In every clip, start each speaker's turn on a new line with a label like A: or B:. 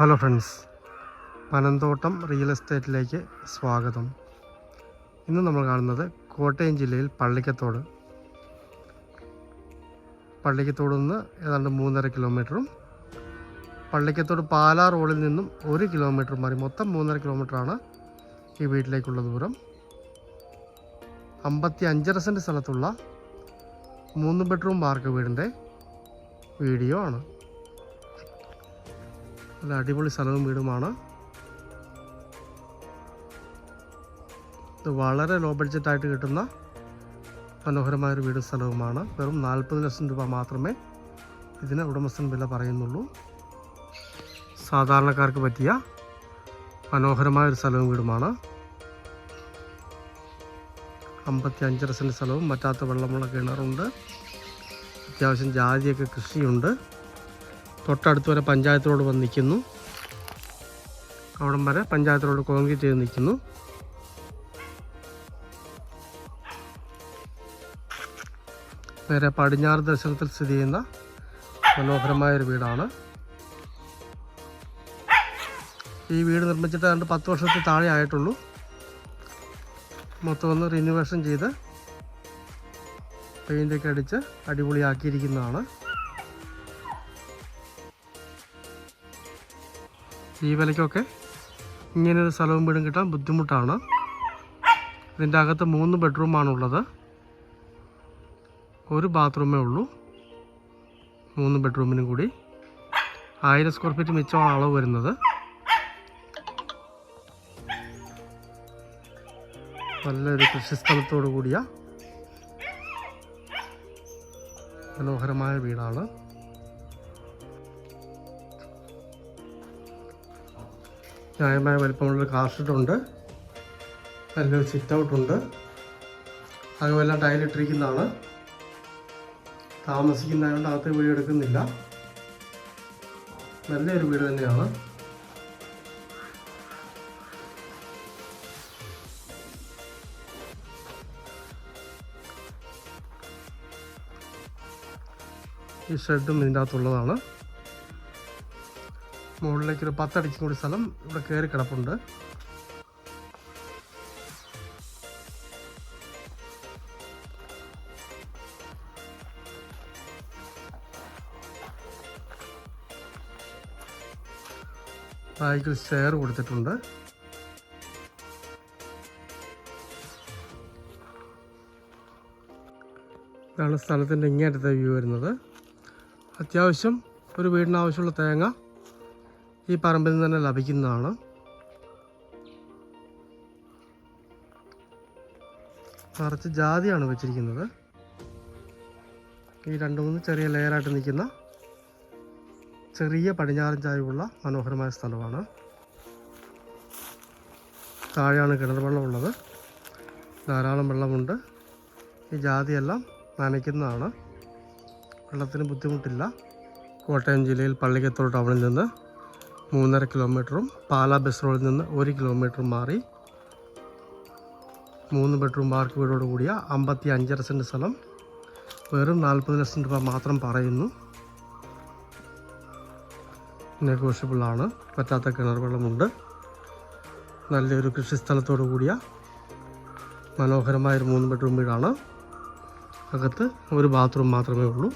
A: Hello friends Panamthottam real എസ്റ്റേറ്റിലേക്ക് സ്വാഗതം. ഇന്ന് നമ്മൾ കാണുന്നത് കോട്ടയം ജില്ലയിൽ പള്ളിക്കത്തോട്. പള്ളിക്കത്തോട് നിന്ന് ഏതാണ്ട് മൂന്നര കിലോമീറ്ററും പള്ളിക്കത്തോട് പാലാ റോഡിൽ നിന്നും ഒരു കിലോമീറ്റർ മാറി. മൊത്തം മൂന്നര കിലോമീറ്ററാണ് ഈ വീട്ടിലേക്കുള്ള ദൂരം. അമ്പത്തി അഞ്ചര സെന്റ് സ്ഥലത്തുള്ള മൂന്ന് ബെഡ്റൂം വാർക്ക വീടിന്റെ വീഡിയോ ആണ്. നല്ല അടിപൊളി സ്ഥലവും വീടുമാണ്. ഇത് വളരെ ലോ ബഡ്ജറ്റായിട്ട് കിട്ടുന്ന മനോഹരമായൊരു വീടും സ്ഥലവുമാണ്. വെറും നാൽപ്പത് ലക്ഷം രൂപ മാത്രമേ ഇതിന് ഉടമസ്ഥൻ വില പറയുന്നുള്ളൂ. സാധാരണക്കാർക്ക് പറ്റിയ മനോഹരമായൊരു സ്ഥലവും വീടുമാണ്. അമ്പത്തി അഞ്ചര സെന്റ് സ്ഥലവും പറ്റാത്ത വെള്ളമുള്ള കിണറുണ്ട്. അത്യാവശ്യം ജാതിയൊക്കെ കൃഷിയുണ്ട്. തൊട്ടടുത്ത് വരെ പഞ്ചായത്ത് റോഡ് വന്ന് നിൽക്കുന്നു. അവിടം വരെ പഞ്ചായത്ത് റോഡ് കോൺക്രീറ്റ് ചെയ്ത് നിൽക്കുന്നു. നേരെ പടിഞ്ഞാറ് ദർശനത്തിൽ സ്ഥിതി ചെയ്യുന്ന മനോഹരമായ ഒരു വീടാണ്. ഈ വീട് നിർമ്മിച്ചിട്ട് രണ്ട് പത്ത് വർഷത്തിൽ താഴെ ആയിട്ടുള്ളൂ. മൊത്തം ഒന്ന് റിനോവേഷൻ ചെയ്ത് പെയിന്റൊക്കെ അടിച്ച് അടിപൊളിയാക്കിയിരിക്കുന്നതാണ്. ഈ വിലയ്ക്കൊക്കെ ഇങ്ങനൊരു സ്ഥലവും വീടും കിട്ടാൻ ബുദ്ധിമുട്ടാണ്. ഇതിന്റെ അകത്ത് മൂന്ന് ബെഡ്റൂമാണുള്ളത് ഒരു ബാത്റൂമേ ഉള്ളൂ. മൂന്ന് ബെഡ്റൂമിനും കൂടി. ആയിരം സ്ക്വയർ ഫീറ്റ് മിച്ചമാണ് അളവ് വരുന്നത്. നല്ലൊരു കൃഷിസ്ഥലത്തോടു കൂടിയ മനോഹരമായ വീടാണ്. ന്യായമായ വലിപ്പമുള്ളൊരു കാർഷിട്ടുണ്ട് നല്ലൊരു സിറ്റ് ഔട്ടുണ്ട് അതുമെല്ലാം ടൈലിട്ടിരിക്കുന്നതാണ് താമസിക്കുന്നതുകൊണ്ട് അകത്ത് വീട് എടുക്കുന്നില്ല. നല്ലൊരു വീട് തന്നെയാണ്. ഈ ഷെഡും ഇതിന്റെ അകത്തുള്ളതാണ് മുകളിലേക്ക് ഒരു പത്തടിക്കും കൂടി സ്ഥലം ഇവിടെ കയറി കിടപ്പുണ്ട്. ബാക്കിൽ സ്റ്റെയർ കൊടുത്തിട്ടുണ്ട്. ഇതാണ് സ്ഥലത്തിന്റെ ഇങ്ങേറ്റത്തെ വ്യൂ വരുന്നത്. അത്യാവശ്യം ഒരു വീടിനാവശ്യമുള്ള തേങ്ങ. ഈ പറമ്പിൽ നിന്ന് തന്നെ ലഭിക്കുന്നതാണ്. നിറച്ച് ജാതിയാണ് വെച്ചിരിക്കുന്നത്. ഈ രണ്ട് മൂന്ന് ചെറിയ ലെയറായിട്ട് നിൽക്കുന്ന ചെറിയ പടിഞ്ഞാറൻ ചായവുള്ള മനോഹരമായ സ്ഥലമാണ്. താഴെയാണ് കിണർ വെള്ളമുള്ളത് ധാരാളം വെള്ളമുണ്ട്. ഈ ജാതിയെല്ലാം നനയ്ക്കുന്നതാണ്. വെള്ളത്തിന് ബുദ്ധിമുട്ടില്ല. കോട്ടയം ജില്ലയിൽ പള്ളിക്കത്തോട് ടൗണിൽ നിന്ന് മൂന്നര കിലോമീറ്ററും പാല ബസ് റോഡിൽ നിന്ന് ഒരു കിലോമീറ്റർ മാറി മൂന്ന് ബെഡ്റൂം പാർക്ക് വീടോട് കൂടിയ അമ്പത്തി അഞ്ചര സെന്റ് സ്ഥലം. വെറും നാൽപ്പത് ലക്ഷം രൂപ മാത്രം പറയുന്നു. നെഗോഷ്യബിളാണ് പറ്റാത്ത കിണർ വെള്ളമുണ്ട്. നല്ലൊരു കൃഷിസ്ഥലത്തോടു കൂടിയ മനോഹരമായൊരു മൂന്ന് ബെഡ്റൂം വീടാണ്. അകത്ത് ഒരു ബാത്റൂം മാത്രമേ ഉള്ളൂ.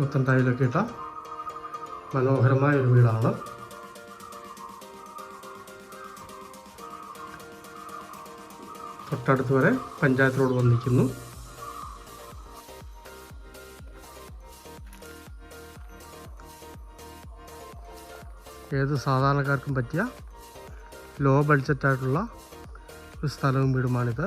A: മൊത്തം ടൈലൊക്കെ ഇട്ട മനോഹരമായ ഒരു വീടാണ്. തൊട്ടടുത്ത് വരെ പഞ്ചായത്ത് റോഡ് വന്നിരിക്കുന്നു. ഏത് സാധാരണക്കാർക്കും പറ്റിയ ലോ ബഡ്ജറ്റായിട്ടുള്ള ഒരു സ്ഥലവും വീടുമാണിത്.